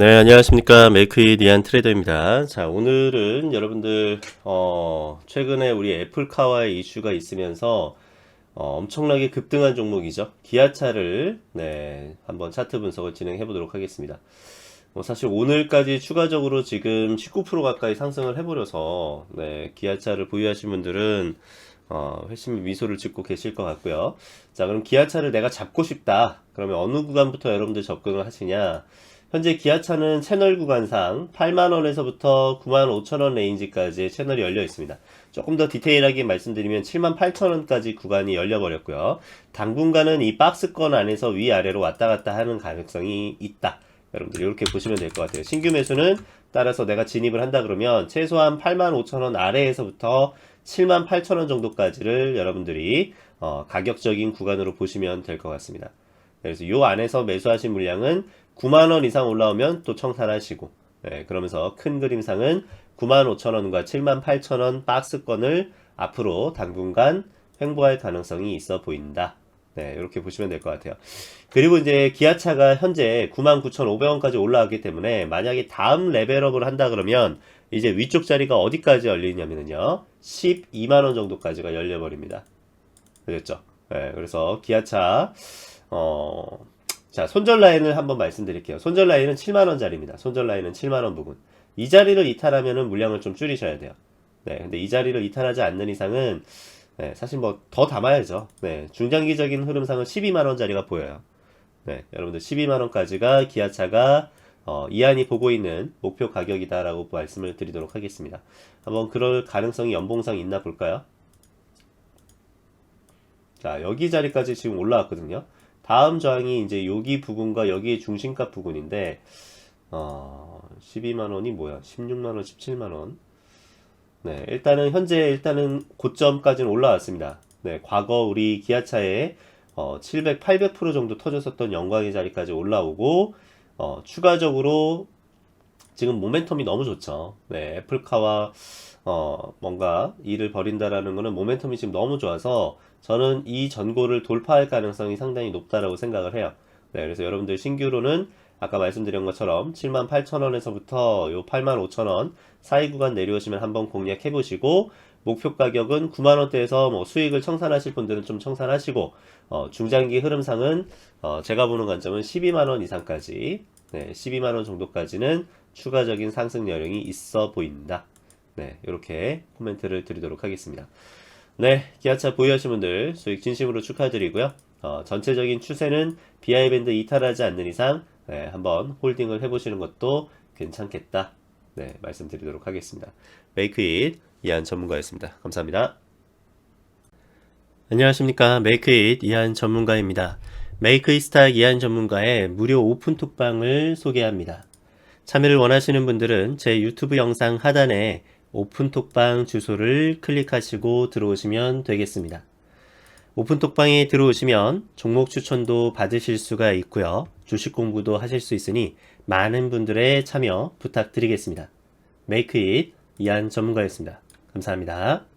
네, 안녕하십니까. 메이크잇 이한 트레이더입니다. 자, 오늘은 여러분들, 어, 최근에 우리 애플카와의 이슈가 있으면서, 어, 엄청나게 급등한 종목이죠. 기아차를, 네, 한번 차트 분석을 진행해 보도록 하겠습니다. 뭐 사실 오늘까지 추가적으로 지금 19% 가까이 상승을 해버려서, 네, 기아차를 보유하신 분들은, 어, 회심 미소를 짓고 계실 것 같고요. 자, 그럼 기아차를 내가 잡고 싶다. 그러면 어느 구간부터 여러분들 접근을 하시냐? 현재 기아차는 채널 구간상 8만원에서부터 9만 5천원 레인지까지 채널이 열려 있습니다. 조금 더 디테일하게 말씀드리면 7만 8천원까지 구간이 열려버렸고요. 당분간은 이 박스권 안에서 위아래로 왔다 갔다 하는 가능성이 있다. 여러분들 이렇게 보시면 될 것 같아요. 신규 매수는 따라서 내가 진입을 한다 그러면 최소한 8만 5천원 아래에서부터 7만 8천원 정도까지를 여러분들이 어, 가격적인 구간으로 보시면 될 것 같습니다. 그래서 요 안에서 매수하신 물량은 9만원 이상 올라오면 또 청산하시고, 네, 그러면서 큰 그림상은 9만 5천원과 7만 8천원 박스권을 앞으로 당분간 횡보할 가능성이 있어 보인다. 네, 이렇게 보시면 될 것 같아요. 그리고 이제 기아차가 현재 99,500원까지 올라왔기 때문에 만약에 다음 레벨업을 한다 그러면 이제 위쪽 자리가 어디까지 열리냐면요. 12만원 정도까지가 열려버립니다. 그랬죠? 네, 그래서 기아차, 어, 자, 손절 라인을 한번 말씀드릴게요. 손절 라인은 7만원짜리입니다. 손절 라인은 7만원 부분. 이 자리를 이탈하면은 물량을 좀 줄이셔야 돼요. 네, 근데 이 자리를 이탈하지 않는 이상은, 네, 사실 뭐 더 담아야죠. 네, 중장기적인 흐름상은 12만원짜리가 보여요. 네, 여러분들 12만원까지가 기아차가, 어, 이한이 보고 있는 목표 가격이다라고 말씀을 드리도록 하겠습니다. 한번 그럴 가능성이 연봉상 있나 볼까요? 자, 여기 자리까지 지금 올라왔거든요. 다음 저항이 이제 여기 부분과 여기 중심값 부분인데, 어, 12만 원이 뭐야? 16만 원, 17만 원. 네, 일단은 현재 일단은 고점까지는 올라왔습니다. 네, 과거 우리 기아차에 어, 700, 800% 정도 터졌었던 영광의 자리까지 올라오고, 어, 추가적으로 지금 모멘텀이 너무 좋죠. 네, 애플카와 어, 뭔가 일을 벌인다라는 거는 모멘텀이 지금 너무 좋아서 저는 이 전고를 돌파할 가능성이 상당히 높다라고 생각을 해요. 네, 그래서 여러분들 신규로는 아까 말씀드린 것처럼 78,000원에서부터 요 85,000원 사이 구간 내려오시면 한번 공략해 보시고 목표 가격은 9만 원대에서 뭐 수익을 청산하실 분들은 좀 청산하시고 어, 중장기 흐름상은 어, 제가 보는 관점은 12만 원 이상까지 네, 12만 원 정도까지는 추가적인 상승 여력이 있어 보인다. 네, 이렇게 코멘트를 드리도록 하겠습니다. 네, 기아차 보유하신 분들 수익 진심으로 축하드리고요. 어, 전체적인 추세는 BI 밴드 이탈하지 않는 이상 네, 한번 홀딩을 해보시는 것도 괜찮겠다. 네, 말씀드리도록 하겠습니다. 메이크잇 이한 전문가였습니다. 감사합니다. 안녕하십니까. 메이크잇 이한 전문가입니다. 메이크잇 스타 이한 전문가의 무료 오픈 톡방을 소개합니다. 참여를 원하시는 분들은 제 유튜브 영상 하단에 오픈톡방 주소를 클릭하시고 들어오시면 되겠습니다. 오픈톡방에 들어오시면 종목 추천도 받으실 수가 있고요. 주식 공부도 하실 수 있으니 많은 분들의 참여 부탁드리겠습니다. 메이크 잇 이한 전문가였습니다. 감사합니다.